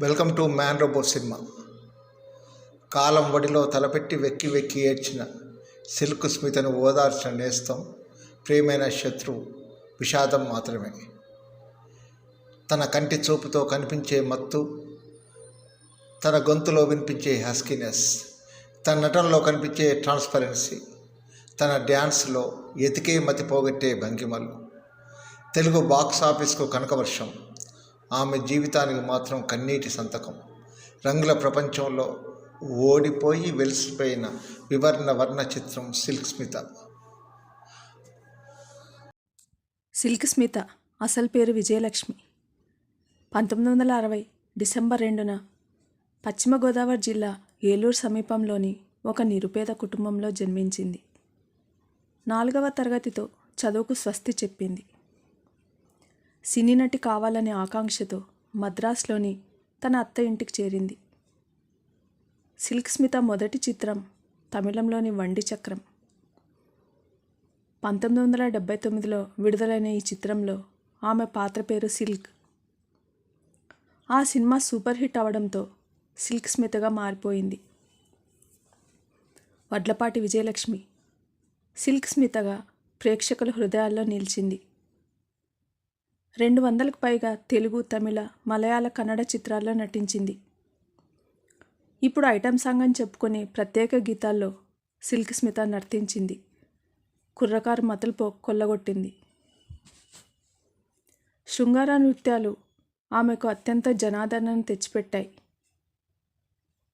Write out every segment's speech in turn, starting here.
Welcome to man robo cinema. కాలం వడిలో తలపెట్టి వెక్కి వెక్కి ఏడ్చిన సిల్క్ స్మితను ఓదార్చిన నేస్తం ప్రియమైన శత్రువు విషాదం మాత్రమే. తన కంటి చూపుతో కనిపించే మత్తు తన గొంతులో వినిపించే హస్కినెస్ తన నటనలో కనిపించే ట్రాన్స్పరెన్సీ తన డ్యాన్స్లో ఎతికే మతి పోగొట్టే భంగిమలు. తెలుగు బాక్స్ ఆఫీస్కు కనకవర్షం. ఆమె జీవితానికి మాత్రం కన్నీటి సంతకం. రంగుల ప్రపంచంలో ఓడిపోయి వెలిసిపోయిన వివర్ణ వర్ణ చిత్రం సిల్క్ స్మిత. సిల్క్ స్మిత అసలు పేరు విజయలక్ష్మి. పంతొమ్మిది వందల అరవై డిసెంబర్ రెండున పశ్చిమ గోదావరి జిల్లా ఏలూరు సమీపంలోని ఒక నిరుపేద కుటుంబంలో జన్మించింది. నాలుగవ తరగతితో చదువుకు స్వస్తి చెప్పింది. సినీ నటి కావాలనే ఆకాంక్షతో మద్రాసులోని తన అత్త ఇంటికి చేరింది. సిల్క్ స్మిత మొదటి చిత్రం తమిళంలోని వండి చక్రం. పంతొమ్మిది వందల డెబ్బై తొమ్మిదిలో విడుదలైన ఈ చిత్రంలో ఆమె పాత్ర పేరు సిల్క్. ఆ సినిమా సూపర్ హిట్ అవడంతో సిల్క్ స్మితగా మారిపోయింది. వడ్లపాటి విజయలక్ష్మి సిల్క్ స్మితగా ప్రేక్షకుల హృదయాల్లో నిలిచింది. రెండు వందలకు పైగా తెలుగు తమిళ మలయాళ కన్నడ చిత్రాల్లో నటించింది. ఇప్పుడు ఐటమ్ సాంగ్ అని చెప్పుకునే ప్రత్యేక గీతాల్లో సిల్క్ స్మిత నర్తించింది. కుర్రకారు మతలుపో కొల్లగొట్టింది. శృంగార నృత్యాలు ఆమెకు అత్యంత జనాదరణను తెచ్చిపెట్టాయి.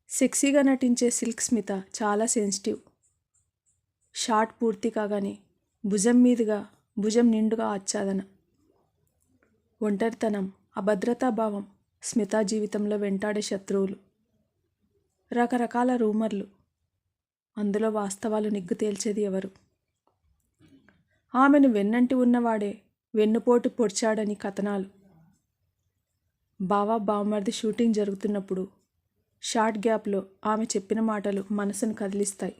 సెక్సీగా నటించే సిల్క్ స్మిత చాలా సెన్సిటివ్. షార్ట్ పూర్తి కాగానే భుజం మీదుగా భుజం నిండుగా ఆచ్ఛాదన. ఒంటరితనం అభద్రతా భావం స్మిత జీవితంలో వెంటాడే శత్రువులు. రకరకాల రూమర్లు. అందులో వాస్తవాలు నిగ్గు తేల్చేది ఎవరు? ఆమెను వెన్నంటి ఉన్నవాడే వెన్నుపోటు పొడిచాడని కథనాలు. బావా బావమరిది షూటింగ్ జరుగుతున్నప్పుడు షార్ట్ గ్యాప్లో ఆమె చెప్పిన మాటలు మనసును కదిలిస్తాయి.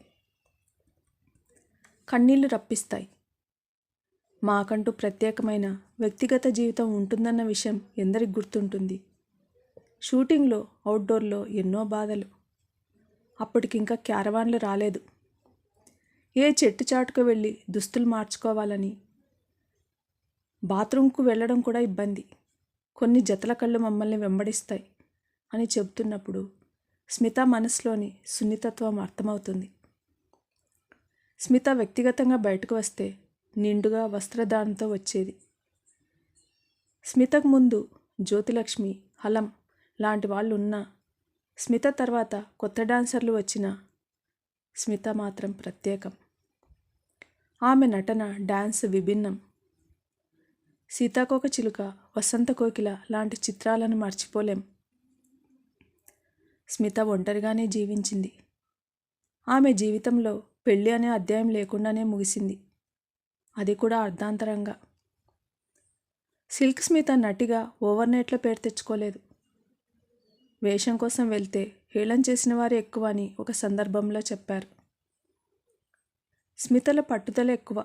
కన్నీళ్ళు రప్పిస్తాయి. మాకంటూ ప్రత్యేకమైన వ్యక్తిగత జీవితం ఉంటుందన్న విషయం ఎందరికి గుర్తుంటుంది. షూటింగ్లో అవుట్డోర్లో ఎన్నో బాధలు. అప్పటికింకా క్యారవాన్లు రాలేదు. ఏ చెట్టు చాటుకు వెళ్ళి దుస్తులు మార్చుకోవాలని. బాత్రూంకు వెళ్ళడం కూడా ఇబ్బంది. కొన్ని జతల కళ్ళు మమ్మల్ని వెంబడిస్తాయి అని చెబుతున్నప్పుడు స్మిత మనసులోని సున్నితత్వం అర్థమవుతుంది. స్మిత వ్యక్తిగతంగా బయటకు వస్తే నిండుగా వస్త్రధారణతో వచ్చేది. స్మితకు ముందు జ్యోతిలక్ష్మి హలం లాంటి వాళ్ళు ఉన్నా స్మిత తర్వాత కొత్త డాన్సర్లు వచ్చిన స్మిత మాత్రం ప్రత్యేకం. ఆమె నటన డ్యాన్స్ విభిన్నం. సీతాకోక చిలుక వసంత కోకిల లాంటి చిత్రాలను మర్చిపోలేం. స్మిత ఒంటరిగానే జీవించింది. ఆమె జీవితంలో పెళ్ళి అనే అధ్యాయం లేకుండానే ముగిసింది. అది కూడా అర్ధాంతరంగా. సిల్క్ స్మిత నటిగా ఓవర్నైట్లో పేరు తెచ్చుకోలేదు. వేషం కోసం వెళ్తే హేళన చేసిన వారు ఎక్కువ అని ఒక సందర్భంలో చెప్పారు. స్మితల పట్టుదల ఎక్కువ.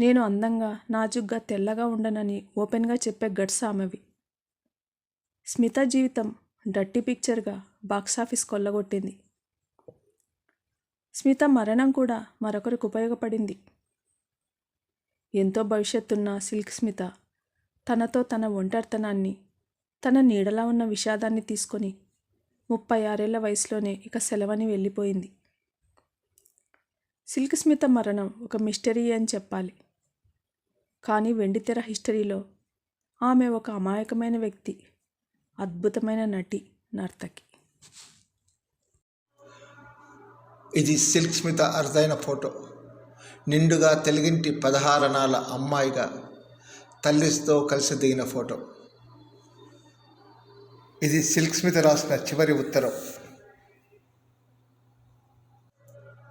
నేను అందంగా నాజుగ్గా తెల్లగా ఉండనని ఓపెన్గా చెప్పే గట్స్ ఆమెవి. స్మిత జీవితం డట్టి పిక్చర్గా బాక్సాఫీస్ కొల్లగొట్టింది. స్మిత మరణం కూడా మరొకరికి ఉపయోగపడింది. ఎంతో భవిష్యత్తున్న సిల్క్ స్మిత. తనతో తన ఒంటరితనాన్ని తన నీడలా ఉన్న విషాదాన్ని తీసుకొని ముప్పై ఆరేళ్ళ వయసులోనే ఇక సెలవని వెళ్ళిపోయింది. సిల్క్ స్మిత మరణం ఒక మిస్టరీ అని చెప్పాలి. కానీ వెండితెర హిస్టరీలో ఆమె ఒక అమాయకమైన వ్యక్తి అద్భుతమైన నటి నర్తకి. ఇది సిల్క్ స్మిత అరుదైన ఫోటో. నిండుగా తెలుగింటి పదహారణాల అమ్మాయిగా తల్లితో కలిసి దిగిన ఫోటో. ఇది సిల్క్ స్మిత రాసిన చివరి ఉత్తరం.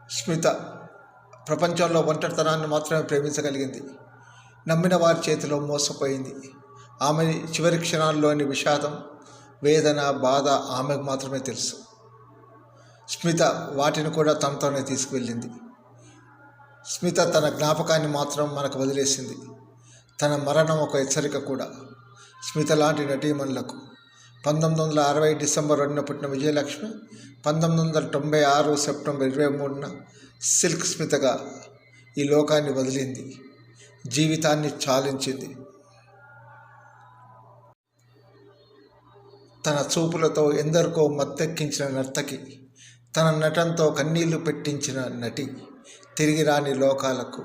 స్మిత ప్రపంచంలో ఒంటరితనాన్ని మాత్రమే ప్రేమించగలిగింది. నమ్మిన వారి చేతిలో మోసపోయింది. ఆమె చివరి క్షణాల్లోని విషాదం వేదన బాధ ఆమెకు మాత్రమే తెలుసు. స్మిత వాటిని కూడా తనతోనే తీసుకువెళ్ళింది. స్మిత తన జ్ఞాపకాన్ని మాత్రం మనకు వదిలేసింది. తన మరణం ఒక హెచ్చరిక కూడా. స్మిత లాంటి నటీమణులకు పంతొమ్మిది వందల అరవై డిసెంబర్ రెండున పుట్టిన విజయలక్ష్మి పంతొమ్మిది వందల తొంభై ఆరు సెప్టెంబర్ ఇరవై మూడున సిల్క్ స్మితగా ఈ లోకాన్ని వదిలింది. జీవితాన్ని చాలించింది. తన చూపులతో ఎందరికో మత్తెక్కించిన నర్తకి తన నటంతో కన్నీళ్ళు పెట్టించిన నటి తిరిగి రాని లోకాలకు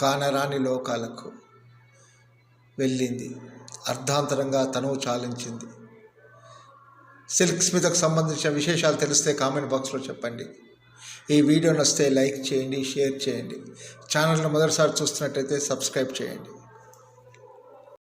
కానరాని లోకాలకు వెళ్ళింది. అర్ధాంతరంగా తనువు చాలించింది. సిల్క్ స్మితకు సంబంధించిన విశేషాలు తెలిస్తే కామెంట్ బాక్స్లో చెప్పండి. ఈ వీడియో నచ్చితే లైక్ చేయండి షేర్ చేయండి. ఛానల్ను మొదటిసారి చూస్తున్నట్టయితే సబ్స్క్రైబ్ చేయండి.